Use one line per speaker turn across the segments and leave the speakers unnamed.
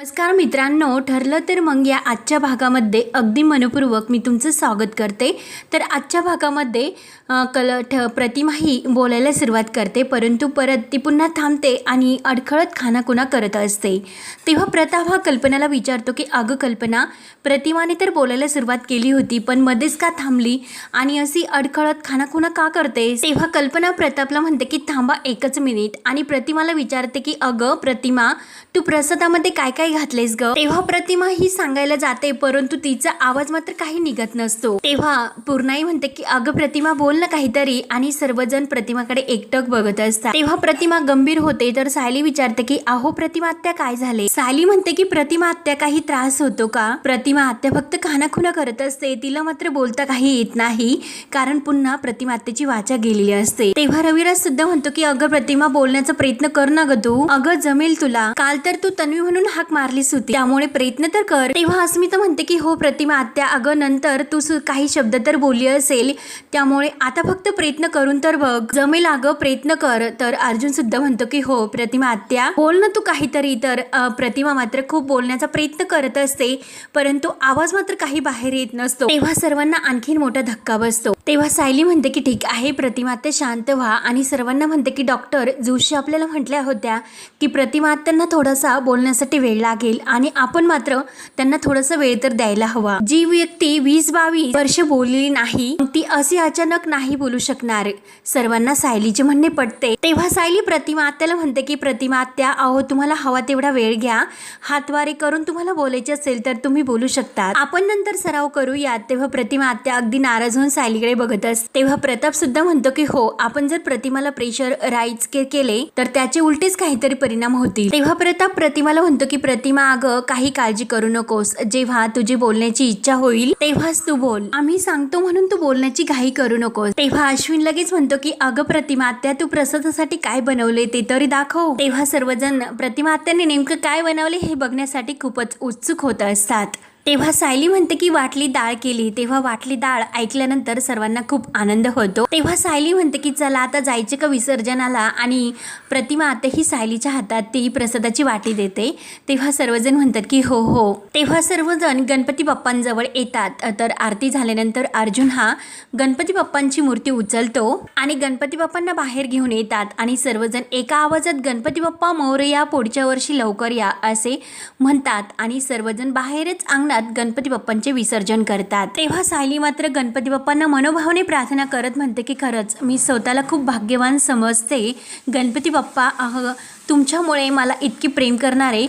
नमस्कार मित्रांनो ठरलं तर मग या आजच्या भागामध्ये अगदी मनपूर्वक मी तुमचं स्वागत करते. तर आजच्या भागामध्ये कल ठ प्रतिमा ही बोलायला सुरुवात करते परंतु परत ती पुन्हा थांबते आणि अडखळत खानाकुना करत असते. तेव्हा प्रताप हा कल्पनाला विचारतो की अगं कल्पना प्रतिमाने तर बोलायला सुरुवात केली होती पण मध्येच का थांबली? आणि अशी अडखळत खानाखुणा का करते तेव्हा कल्पना प्रतापला म्हणते की थांबा एकच मिनिट. आणि प्रतिमाला विचारते की अगं प्रतिमा तू प्रसादामध्ये काय काय घातलेस ग. तेव्हा प्रतिमा ही सांगायला जाते परंतु तिचा आवाज मात्र काही निघत नसतो. तेव्हा पूर्णाई म्हणते की अगं प्रतिमा बोल ना काहीतरी. आणि सर्वजण प्रतिमाकडे एकटक बघत असतात. तेव्हा प्रतिमा गंभीर होते तर सायली विचारते की अहो प्रतिमा आत्या काय झाले? सायली म्हणते की प्रतिमा आत्या काही त्रास होतो का? प्रतिमा आत्या फक्त खानाखुना करत असते. तिला मात्र बोलता काही येत नाही कारण पुन्हा प्रतिमा आत्याची वाचा गेलेली असते. तेव्हा रविराज सुद्धा म्हणतो की अगं प्रतिमा बोलण्याचा प्रयत्न कर ना ग तू. अगं जमेल तुला. काल तर तू तन्वी म्हणून हाक मारली होती. त्यामुळे प्रयत्न तर कर. तेव्हा अस्मिता म्हणते की हो प्रतिमा आत्या अगं नंतर तू सु- काही शब्द तर बोलली असेल. त्यामुळे आता फक्त प्रयत्न करून तर बघ. जमेल अगं प्रयत्न कर. तर अर्जुन सुद्धा म्हणतो की हो प्रतिमा आत्या बोल ना तू काहीतरी. तर प्रतिमा मात्र खूप बोलण्याचा प्रयत्न करत असते. परंतु आवाज मात्र काही बाहेर येत नसतो. तेव्हा सर्वांना आणखीन मोठा धक्का बसतो. तेव्हा सायली म्हणते की ठीक आहे प्रतिमा आत्या शांत व्हा. आणि सर्वांना म्हणते की डॉक्टर जोशी आपल्याला म्हटल्या होत्या की प्रतिमा आत्यांना थोडासा बोलण्यासाठी वेळ लागेल आणि आपण मात्र त्यांना थोडासा वेळ तर द्यायला हवा. जी व्यक्ती वीस बावीस वर्ष बोललेली नाही ती असे अचानक नाही बोलू शकणार. सर्वांना सायलीचे म्हणणे पटते. तेव्हा सायली प्रतिमा आत्याला म्हणते की प्रतिमा आत्या अहो तुम्हाला हवा तेवढा वेळ घ्या. हातवारे करून तुम्हाला बोलायचे असेल तर तुम्ही बोलू शकता आपण नंतर सराव करूयात. तेव्हा प्रतिमा आत्या अगदी नाराज होऊन सायलीकडे बघत असते तेव्हा प्रताप सुद्धा म्हणतो की हो आपण जर प्रतिमाला प्रेशर राईज केले तर त्याचे उलटेच काहीतरी परिणाम होतील. तेव्हा प्रताप प्रतिमाला म्हणतो की प्रतिमा अगं काही काळजी करू नकोस. जेव्हा तुझी बोलण्याची इच्छा होईल तेव्हाच तू बोल. आम्ही सांगतो म्हणून तू बोलण्याची घाई करू नकोस. तेव्हा अश्विन लगेच म्हणतो की अगं प्रतिमा आत्या तू प्रसादासाठी काय बनवले ते तरी दाखव. तेव्हा सर्वजण प्रतिमा आत्याने नेमकं काय बनवले हे बघण्यासाठी खूपच उत्सुक होत असतात. तेव्हा सायली म्हणते की वाटली डाळ केली. तेव्हा वाटली डाळ ऐकल्यानंतर सर्वांना खूप आनंद होतो. तेव्हा सायली म्हणते की चला आता जायचे का विसर्जनाला? आणि प्रतिमा आता ही सायलीच्या हातात ती प्रसादाची वाटी देते. तेव्हा सर्वजण म्हणतात की हो हो. तेव्हा सर्वजण गणपती बाप्पांजवळ येतात. तर आरती झाल्यानंतर अर्जुन हा गणपती बाप्पांची मूर्ती उचलतो आणि गणपती बाप्पांना बाहेर घेऊन येतात आणि सर्वजण एका आवाजात गणपती बाप्पा मोरया पुढच्या वर्षी लवकर या असे म्हणतात आणि सर्वजण बाहेरच अंगणात गणपती बाप्पांचे विसर्जन करतात. तेव्हा सायली मात्र गणपती बाप्पांना मनोभावने प्रार्थना करत म्हणते की खरंच मी स्वतःला खूप भाग्यवान समजते. गणपती बाप्पा अह तुमच्यामुळे मला इतकी प्रेम करणारे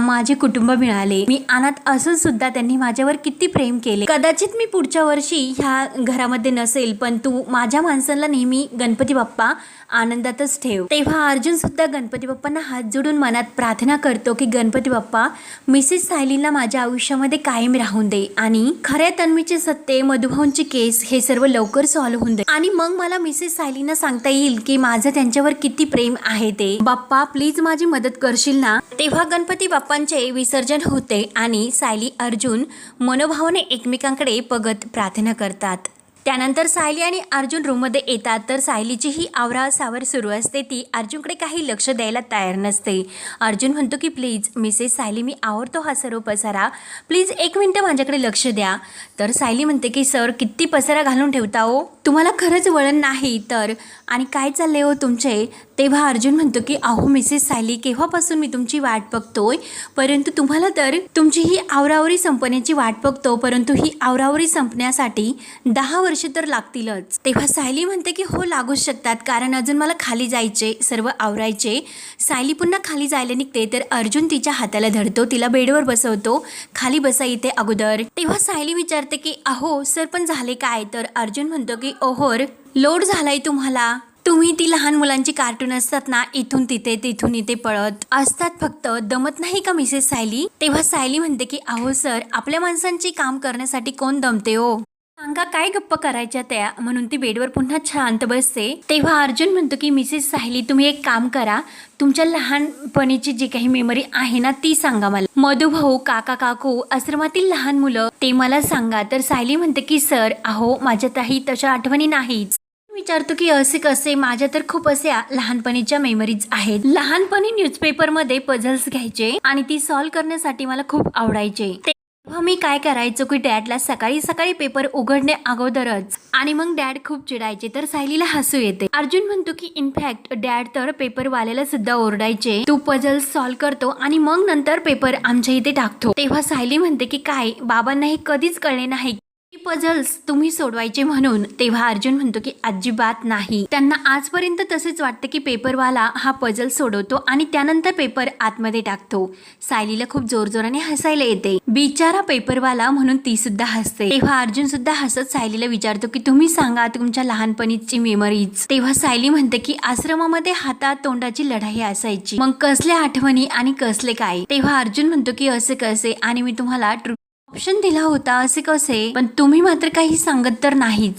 माझे कुटुंब मिळाले. मी अनाथ असून सुद्धा त्यांनी माझ्यावर किती प्रेम केले. कदाचित मी पुढच्या वर्षी ह्या घरामध्ये नसेल पण तू माझ्या माणसांना नेहमी गणपती बाप्पा आनंदातच ठेव. तेव्हा अर्जुन सुद्धा गणपती बाप्पांना हात जोडून मनात प्रार्थना करतो की गणपती बाप्पा मिसेस सायलीला माझ्या आयुष्यामध्ये कायम राहून दे आणि खऱ्या तन्वीचे सत्ते मधुभाऊंचे केस हे सर्व लवकर सॉल्व्ह होऊन दे. आणि मग मला मिसेस सायलीना सांगता येईल की माझं त्यांच्यावर किती प्रेम आहे ते. बाप्पा प्लीज माझी मदत करशील ना? तेव्हा गणपती बाप्पांचे विसर्जन होते आणि सायली अर्जुन मनोभावाने एकमेकांकडे बघत प्रार्थना करतात. त्यानंतर सायली आणि अर्जुन रूममध्ये येतात. तर सायलीची ही आवरा सावर सुरू असते. ती अर्जुनकडे काही लक्ष द्यायला तयार नसते. अर्जुन म्हणतो की प्लीज मिसेस सायली मी आवडतो हा सर्व पसारा. प्लीज एक मिनटं माझ्याकडे लक्ष द्या. तर सायली म्हणते की सर किती पसारा घालून ठेवता हो? तुम्हाला खरंच वळण नाही. तर आणि काय चालले हो तुमचे? तेव्हा अर्जुन म्हणतो की अहो मिसेस सायली केव्हापासून मी तुमची वाट बघतोय? परंतु तुम्हाला तर तुमची ही आवरावरी संपण्याची वाट बघतो परंतु ही आवरावरी संपण्यासाठी दहा वर्ष तर लागतीलच. तेव्हा सायली म्हणते की हो लागूच शकतात कारण अजून मला खाली जायचे सर्व आवरायचे. सायली पुन्हा खाली जायला निघते तर अर्जुन तिच्या हाताला धरतो तिला बेडवर बसवतो खाली बसा येते अगोदर. तेव्हा सायली विचारते की अहो सर पण झाले काय? तर अर्जुन म्हणतो की ओहोर लोड झालाय तुम्हाला. तुम्ही ती लहान मुलांची कार्टून असतात ना इथून तिथे तिथून इथे पळत असतात फक्त. दमत नाही का मिसेस सायली तेव्हा सायली म्हणते की अहो सर आपल्या माणसांची काम करण्यासाठी कोण दमते हो? सांगा काय गप्पा करायच्या त्या? म्हणून ती बेडवर पुन्हा शांत बसते. तेव्हा अर्जुन म्हणतो की मिसेस सायली तुम्ही एक काम करा. तुमच्या लहानपणीची जी काही मेमरी आहे ना ती सांगा मला. मधुभाऊ काका काकू आश्रमातील लहान मुलं ते मला सांगा. तर सायली म्हणते की सर अहो माझ्या काही तशा आठवणी नाहीच. विचारतो की असे कसे? माझ्या तर खूप असे लहानपणीच्या मेमरीज आहेत. लहानपणी न्यूजपेपरमध्ये पझल्स घ्यायचे आणि ती सॉल्व्ह करण्यासाठी मला खूप आवडायचे. तेव्हा मी काय करायचो की डॅडला सकाळी सकाळी पेपर उघडणे अगोदरच आणि मग डॅड खूप चिडायचे तर सायलीला हसू येते. अर्जुन म्हणतो की इनफॅक्ट डॅड तर पेपरवाल्याला सुद्धा ओरडायचे. तू पझल सॉल्व्ह करतो आणि मग नंतर पेपर आमच्या इथे टाकतो. तेव्हा सायली म्हणते की काय? बाबांना हे कधीच कळले नाही. पझल्स तुम्ही सोडवायचे म्हणून तेव्हा अर्जुन म्हणतो की अजिबात नाही. त्यांना आजपर्यंत तसेच वाटतं की पेपरवाला हा पझल सोडवतो आणि त्यानंतर पेपर आतमध्ये टाकतो. सायलीला खूप जोरजोराने हसायला येते. बिचारा पेपरवाला म्हणून ती सुद्धा हसते. तेव्हा अर्जुन सुद्धा हसत सायलीला विचारतो की तुम्ही सांगा तुमच्या लहानपणीची मेमरीज तेव्हा सायली म्हणते की आश्रमामध्ये हातात तोंडाची लढाई असायची. मग कसल्या आठवणी आणि कसले काय? तेव्हा अर्जुन म्हणतो की असे कसे आणि मी तुम्हाला ट्रू ऑप्शन दिला होता असे कसे? पण तुम्ही मात्र काही सांगत तर नाहीच.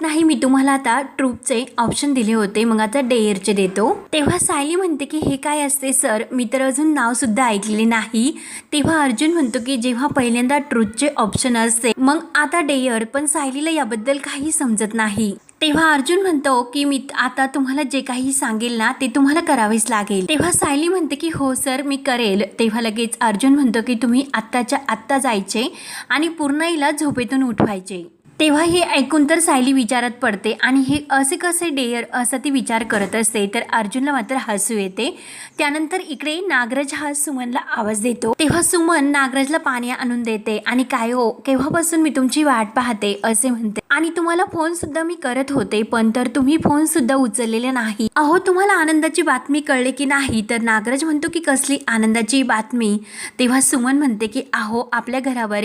नाही मी तुम्हाला आता ट्रूपचे ऑप्शन दिले होते. मग आता डेअरचे देतो. तेव्हा सायली म्हणते की हे काय असते सर? मी तर अजून नाव सुद्धा ऐकलेले नाही. तेव्हा अर्जुन म्हणतो की जेव्हा पहिल्यांदा ट्रूथचे ऑप्शन असते मग आता डेअर. पण सायलीला याबद्दल काही समजत नाही. तेव्हा अर्जुन म्हणतो की मी आता तुम्हाला जे काही सांगेल ना ते तुम्हाला करावेच लागेल. तेव्हा सायली म्हणते की हो सर मी करेल. तेव्हा लगेच अर्जुन म्हणतो की तुम्ही आत्ताच्या आत्ता जायचे आणि पूर्णाईला झोपेतून उठवायचे. तेव्हा हे ऐकून तर सायली विचारात पडते आणि हे असे कसे डेअर असं ती विचार करत असते. तर अर्जुनला मात्र हसू येते. त्यानंतर इकडे नागराज हा सुमनला आवाज देतो. तेव्हा सुमन नागराजला पाणी आणून देते आणि काय हो केव्हापासून मी तुमची वाट पाहते? असे म्हणते. आणि तुम्हाला फोन सुद्धा मी करत होते पण तर तुम्ही फोन सुद्धा उचललेले नाही. अहो तुम्हाला आनंदाची बातमी कळली की नाही? तर नागराज म्हणतो की कसली आनंदाची बातमी? तेव्हा सुमन म्हणते की अहो आपल्या घरावर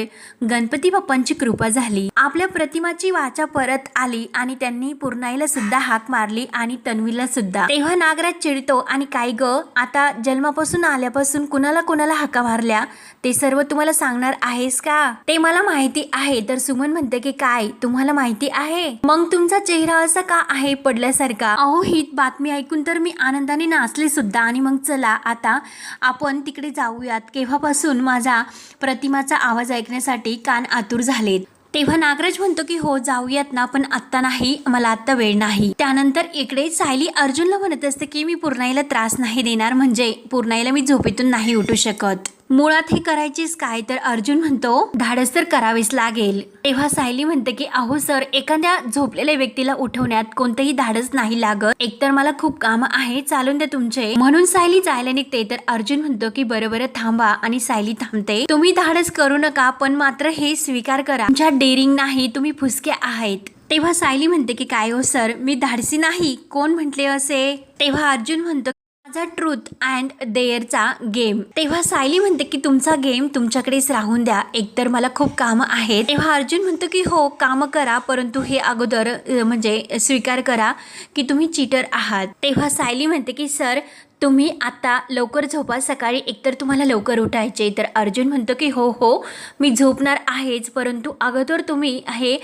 गणपती बाप्पांची कृपा झाली. आपल्या प्रतिमाची वाचा परत आली आणि त्यांनी पूर्णाईला सुद्धा हाक मारली आणि तन्वीला सुद्धा. तेव्हा नागराज चिडतो आणि काय ग? आता जन्मापासून आल्यापासून कुणाला कुणाला हाका मारल्या? ते सर्व तुम्हाला सांगणार आहेस का? ते मला माहिती आहे. तर सुमन म्हणते की काय? तुम्हाला माहिती आहे. मग तुमचा चेहरा असा का आहे पडल्यासारखा? अहो ही बातमी ऐकून तर मी आनंदाने नाचले सुद्धा. आणि मग चला आता आपण तिकडे जाऊयात. केव्हापासून माझा प्रतिमाचा आवाज ऐकण्यासाठी कान आतुर झालेत. तेव्हा नागराज म्हणतो की हो जाऊयात ना पण आत्ता नाही. मला आत्ता वेळ नाही. त्यानंतर इकडे सायली अर्जुनला म्हणत असते की मी पूर्णाईला त्रास नाही देणार. म्हणजे पूर्णाईला मी झोपेतून नाही उठू शकत. मुळात हे करायचीच काय? तर अर्जुन म्हणतो धाडस तर करावेच लागेल. तेव्हा सायली म्हणते की अहो सर एखाद्या झोपलेल्या व्यक्तीला उठवण्यात कोणतंही धाडस नाही लागत. एकतर मला खूप काम आहे चालून द्या तुमचे. म्हणून सायली जायला निघते. तर अर्जुन म्हणतो की बरोबर थांबा. आणि सायली थांबते. तुम्ही धाडस करू नका पण मात्र हे स्वीकार करा. तुमच्या डेअरिंग नाही तुम्ही फुसके आहेत. तेव्हा सायली म्हणते की काय हो सर मी धाडसी नाही. कोण म्हटले असे? तेव्हा अर्जुन म्हणतो माझा ट्रूथ अँड देअरचा गेम तेव्हा सायली म्हणते की तुमचा गेम तुमच्याकडेच राहून द्या. एकतर मला खूप कामं आहेत. तेव्हा अर्जुन म्हणतो की हो कामं करा परंतु हे अगोदर म्हणजे स्वीकार करा की तुम्ही चीटर आहात. तेव्हा सायली म्हणते की सर तुम्ही आता लवकर झोपा. सकाळी एकतर तुम्हाला लवकर उठायचे तर अर्जुन म्हणतो की हो हो मी झोपणार आहेच. परंतु अगोदर तुम्ही हे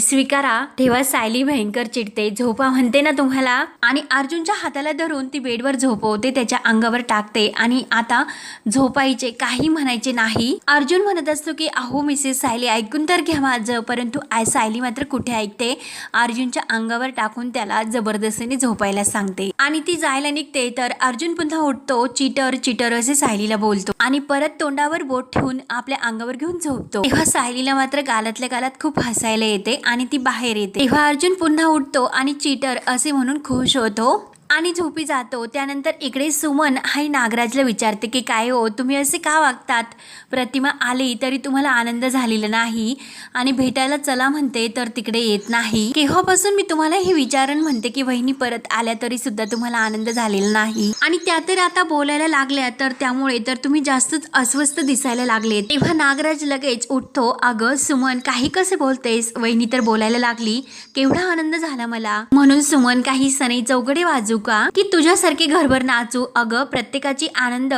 स्वीकारा. तेव्हा सायली भयंकर चिडते. झोपा म्हणते ना तुम्हाला. आणि अर्जुनच्या हाताला धरून ती बेडवर झोपवते त्याच्या अंगावर टाकते. आणि आता झोपायचे काही म्हणायचे नाही. अर्जुन म्हणत असतो की अहो मिसेस सायली ऐकून तर घ्या माझं. परंतु आय सायली मात्र कुठे ऐकते? अर्जुनच्या अंगावर टाकून त्याला जबरदस्तीने झोपायला सांगते. आणि ती जायला निघते. तर अर्जुन अर्जुन पुन्हा उठतो चिटर चिटर असे सायलीला बोलतो आणि परत तोंडावर बोट ठेवून आपल्या अंगावर घेऊन झोपतो. तेव्हा सायलीला मात्र गालातल्या गालात खूप हसायला येते आणि ती बाहेर येते. तेव्हा अर्जुन पुन्हा उठतो आणि चिटर असे म्हणून खुश होतो आणि झोपी जातो. त्यानंतर इकडे सुमन हाही नागराजला विचारते की काय हो तुम्ही असे का वागतात? प्रतिमा आली तरी तुम्हाला आनंद झालेला नाही आणि भेटायला चला म्हणते तर तिकडे येत नाही. केव्हापासून मी तुम्हाला हे विचारण म्हणते की वहिनी परत आल्या तरी सुद्धा तुम्हाला आनंद झालेला नाही. आणि त्या तर आता बोलायला लागल्या तर त्यामुळे तर तुम्ही जास्तच अस्वस्थ दिसायला लागले तेव्हा नागराज लगेच उठतो. अगं सुमन काही कसे बोलतेस? वहिनी तर बोलायला लागली. केवढा आनंद झाला मला. म्हणून सुमन काही सनई चौघडे वाजू का? की तुझ्यासारखे घरभर नाचू अगं प्रत्येकाची आनंद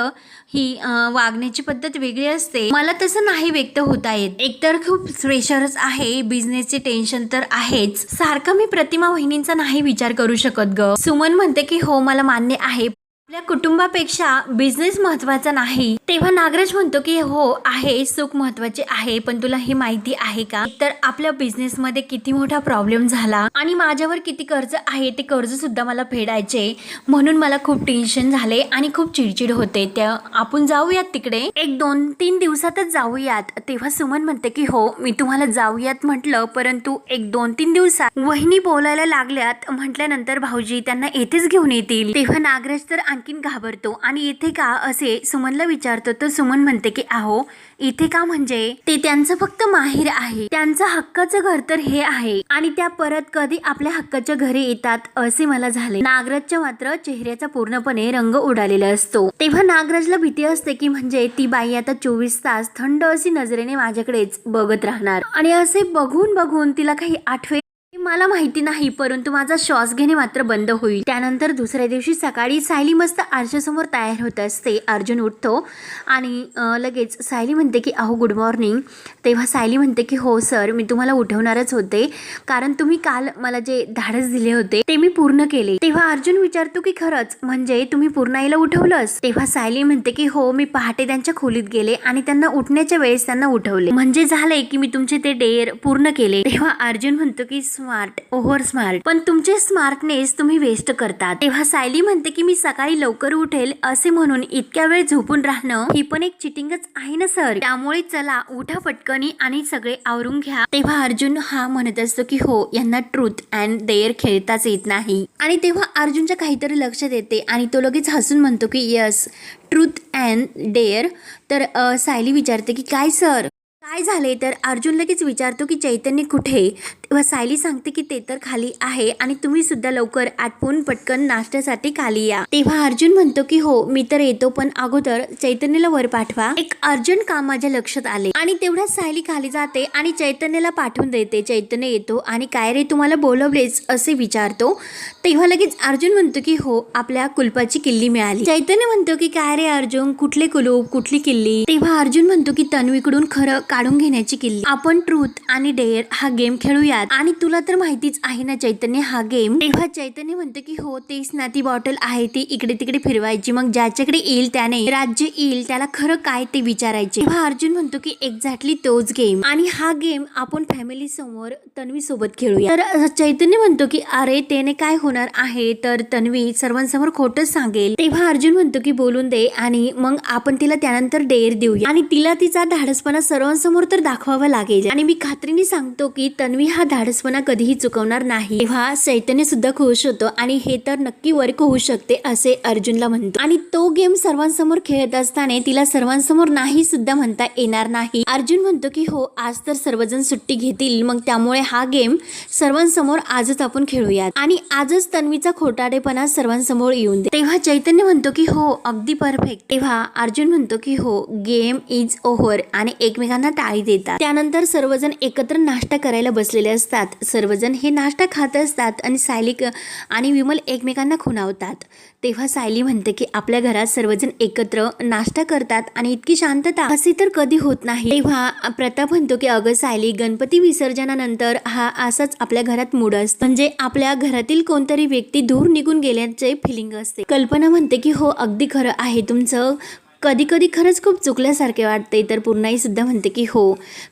ही वागण्याची पद्धत वेगळी असते. मला तसं नाही व्यक्त होता येत. एकतर खूप प्रेशरच आहे बिझनेसचे टेन्शन तर आहेच. सारखं मी प्रतिमा वहिनींचा नाही विचार करू शकत ग. सुमन म्हणते की हो मला मान्य आहे आपल्या कुटुंबापेक्षा बिझनेस महत्त्वाचा नाही. तेव्हा नागराज म्हणतो की हो आहे सुख महत्त्वाचे आहे पण तुला हे माहिती आहे का? तर आपल्या बिझनेस मध्ये किती मोठा प्रॉब्लेम झाला आणि माझ्यावर किती कर्ज आहे ते कर्ज सुद्धा मला फेडायचे. म्हणून मला खूप टेन्शन झाले आणि खूप चिडचिड होते. त्या आपण जाऊयात तिकडे. एक दोन तीन दिवसातच जाऊयात. तेव्हा सुमन म्हणते की हो मी तुम्हाला जाऊयात म्हटलं परंतु एक दोन तीन दिवसात. वहिनी बोलायला लागल्यात. म्हटल्यानंतर भाऊजी त्यांना येथेच घेऊन येतील. तेव्हा नागराज तर आणखीन घाबरतो. आणि इथे का असे सुमनला विचारतो तर सुमन म्हणते की आहो इथे का म्हणजे? ते त्यांचं फक्त माहेर आहे. त्यांचं हक्काचं घर तर हे आहे. आणि त्या परत कधी आपल्या हक्काच्या घरी येतात असे मला झाले. नागराजच्या मात्र चेहऱ्याचा पूर्णपणे रंग उडालेला असतो. तेव्हा नागराजला भीती असते की म्हणजे ती बाई आता चोवीस तास थंड अशी नजरेने माझ्याकडेच बघत राहणार. आणि असे बघून बघून तिला काही आठवे मला माहिती नाही परंतु माझा श्वास घेणे मात्र बंद होईल. त्यानंतर दुसऱ्या दिवशी सकाळी सायली मस्त आरशासमोर तयार होत असते. अर्जुन उठतो आणि लगेच सायली म्हणते की अहो गुड मॉर्निंग तेव्हा सायली म्हणते की हो सर मी तुम्हाला उठवणारच होते. कारण तुम्ही काल मला जे धाडस दिले होते ते मी पूर्ण केले. तेव्हा अर्जुन विचारतो की खरंच? म्हणजे तुम्ही पूर्ण आईला उठवलंस? तेव्हा सायली म्हणते की हो मी पहाटे त्यांच्या खोलीत गेले आणि त्यांना उठण्याच्या वेळेस त्यांना उठवले. म्हणजे झालंय की मी तुमचे ते डेअर पूर्ण केले. तेव्हा अर्जुन म्हणतो की स्वा स्मार्ट ओव्हर स्मार्ट पण तुमचे स्मार्टनेस तुम्ही वेस्ट करतात. तेव्हा सायली म्हणते की मी सकाळी लवकर उठेल असे म्हणून इतक्या वेळ झोपून राहणं ही पण एक चिटिंगच आहे ना सर त्यामुळे चला उठा पटकनी आणि सगळे आवरून घ्या. तेव्हा अर्जुन हा म्हणत असतो की हो यांना ट्रूथ अँड डेअर खेळताच येत नाही. आणि तेव्हा अर्जुनच्या काहीतरी लक्षात येते आणि तो लगेच हसून म्हणतो की यस ट्रूथ अँड डेअर तर सायली विचारते की काय सर काय झाले? तर अर्जुन लगेच विचारतो की चैतन्य कुठे? तेव्हा सायली सांगते की ते तर खाली आहे आणि तुम्ही सुद्धा लवकर आटपून पटकन नाश्त्यासाठी खाली या. तेव्हा अर्जुन म्हणतो की हो मी तर येतो पण अगोदर चैतन्यला वर पाठवा. एक अर्जंट काम माझ्या लक्षात आले? आणि तेवढ्याच सायली खाली जाते आणि चैतन्यला पाठवून देते. चैतन्य येतो आणि काय रे तुम्हाला बोलवलेच असे विचारतो. तेव्हा लगेच अर्जुन म्हणतो की हो आपल्या कुलपाची किल्ली मिळाली. चैतन्य म्हणतो की काय रे अर्जुन कुठले कुलूप कुठली किल्ली? तेव्हा अर्जुन म्हणतो की तन्वीकडून खरं काढून घेण्याची किल्ली. आपण ट्रूथ आणि डेअर हा गेम खेळूया. खेळूयात आणि तुला तर माहितीच आहे ना चैतन्य हा गेम तेव्हा चैतन्य म्हणतो की हो तेच ना ती बॉटल आहे ती इकडे तिकडे फिरवायची. मग ज्याच्याकडे येईल त्याने राज्य येईल त्याला खरं काय ते विचारायचे. तेव्हा अर्जुन म्हणतो की एक्झॅक्टली तोच गेम आणि हा गेम आपण फॅमिली समोर तन्वी सोबत खेळूया. तर चैतन्य म्हणतो की अरे त्याने काय होणार आहे? तर तन्वी सर्वांसमोर खोटच सांगेल. तेव्हा अर्जुन म्हणतो की बोलून दे आणि मग आपण तिला त्यानंतर डेअर देऊया. आणि तिला तिचा धाडसपणा सर्वांसमोर तर दाखवावा लागेल. आणि मी खात्रीने सांगतो की तन्वी हा धाडसपणा कधीही चुकवणार नाही. तेव्हा चैतन्य सुद्धा खुश होतो आणि हे तर नक्की वर्क होऊ शकते असे अर्जुनला म्हणतो. आणि तो गेम सर्वांसमोर खेळत असताना तिला सर्वांसमोर नाही सुद्धा म्हणता येणार नाही. अर्जुन म्हणतो की हो आज तर सर्वजण सुट्टी घेतील. मग त्यामुळे हा गेम सर्वांसमोर आजच आपण खेळूयात. आणि आजच तन्वीचा खोटाडेपणा सर्वांसमोर येऊन दे. तेव्हा चैतन्य म्हणतो की हो अगदी परफेक्ट तेव्हा अर्जुन म्हणतो की हो गेम इज ओव्हर आणि एकमेकांना टाळी देतात. त्यानंतर सर्वजण एकत्र नाश्ता करायला बसलेले असतात. सर्वजण हे नाश्ता खात असतात आणि सायली आणि विमल एकमेकांना खुणावतात. तेव्हा सायली म्हणते की आपल्या घरात सर्वजण एकत्र नाश्ता करतात आणि इतकी शांतता. असे तर कधी होत नाही. तेव्हा प्रताप म्हणतो की अगं सायली गणपती विसर्जनानंतर हा असाच आपल्या घरात मूड असतो. म्हणजे आपल्या घरातील कोणतरी व्यक्ती दूर निघून गेल्याचे फिलिंग असते. कल्पना म्हणते की हो अगदी खरं आहे. तुमचं कधी कधी खरंच खूप चुकल्यासारखे वाटते तर पूर्णाई सुद्धा म्हणते की हो.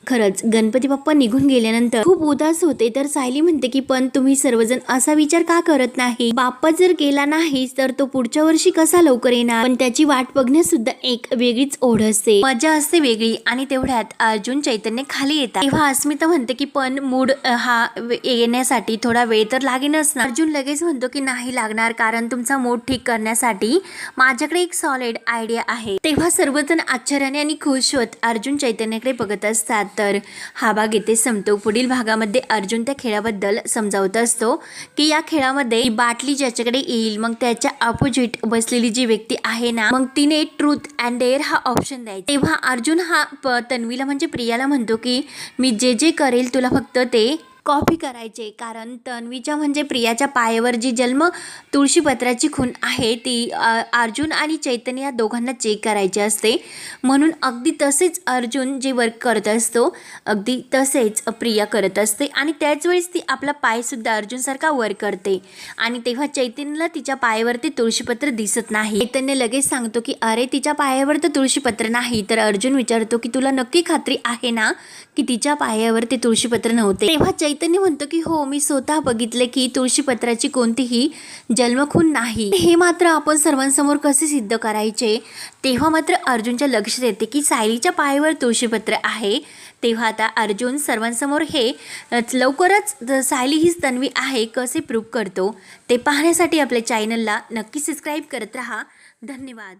खरंच गणपती बाप्पा निघून गेल्यानंतर खूप उदास होते तर सायली म्हणते की पण तुम्ही सर्वजण असा विचार का करत नाही? बाप्पा जर गेला नाही तर तो पुढच्या वर्षी कसा लवकर येणार? पण त्याची वाट बघण्यास सुद्धा एक वेगळीच ओढ असते. मजा असते वेगळी आणि तेवढ्यात अर्जुन चैतन्य खाली येतात. तेव्हा अस्मिता म्हणते की पण मूड हा येण्यासाठी थोडा वेळ तर लागेनच ना. अर्जुन लगेच म्हणतो की नाही लागणार कारण तुमचा मूड ठीक करण्यासाठी माझ्याकडे एक सॉलिड आयडिया आहे. तेव्हा सर्वजण आश्चर्याने आणि खुश होत अर्जुन चैतन्याकडे बघत असतात. तर हा भाग येथे संपतो. पुढील भागामध्ये अर्जुन त्या खेळाबद्दल समजावत असतो की या खेळामध्ये बाटली ज्याच्याकडे येईल मग त्याच्या अपोजिट बसलेली जी व्यक्ती आहे ना मग तिने ट्रूथ अँड डेअर हा ऑप्शन द्यायचा. तेव्हा अर्जुन हा प- तन्वीला म्हणजे प्रियाला म्हणतो की मी जे जे करेल तुला फक्त ते कॉपी करायचे. कारण तन्वीच्या म्हणजे प्रियाच्या पायावर जी जन्म तुळशीपत्राची खून आहे ती अर्जुन आणि चैतन्य या दोघांना चेक करायची असते. म्हणून अगदी तसेच अर्जुन जे वर्क करत असतो अगदी तसेच प्रिया करत असते आणि त्याच वेळेस ती आपला पायसुद्धा अर्जुनसारखा वर करते. आणि तेव्हा चैतन्यला तिच्या पायावरती तुळशीपत्र दिसत नाही. चैतन्य लगेच सांगतो की अरे तिच्या पायावर तर तुळशीपत्र नाही. तर अर्जुन विचारतो की तुला नक्की खात्री आहे ना की तिच्या पायावर ते तुळशीपत्र नव्हते? तेव्हा चैतन्य म्हणतो की हो मी स्वतः बघितले की तुळशीपत्राची कोणतीही जन्मखून नाही. हे मात्र आपण सर्वांसमोर कसे सिद्ध करायचे? तेव्हा मात्र अर्जुनच्या लक्षात येते की सायलीच्या पायावर तुळशीपत्र आहे. तेव्हा आता अर्जुन सर्वांसमोर हे लवकरच सायली हीच तन्वी आहे कसे प्रूव्ह करतो? ते पाहण्यासाठी आपल्या चॅनलला नक्की सबस्क्राईब करत राहा. धन्यवाद.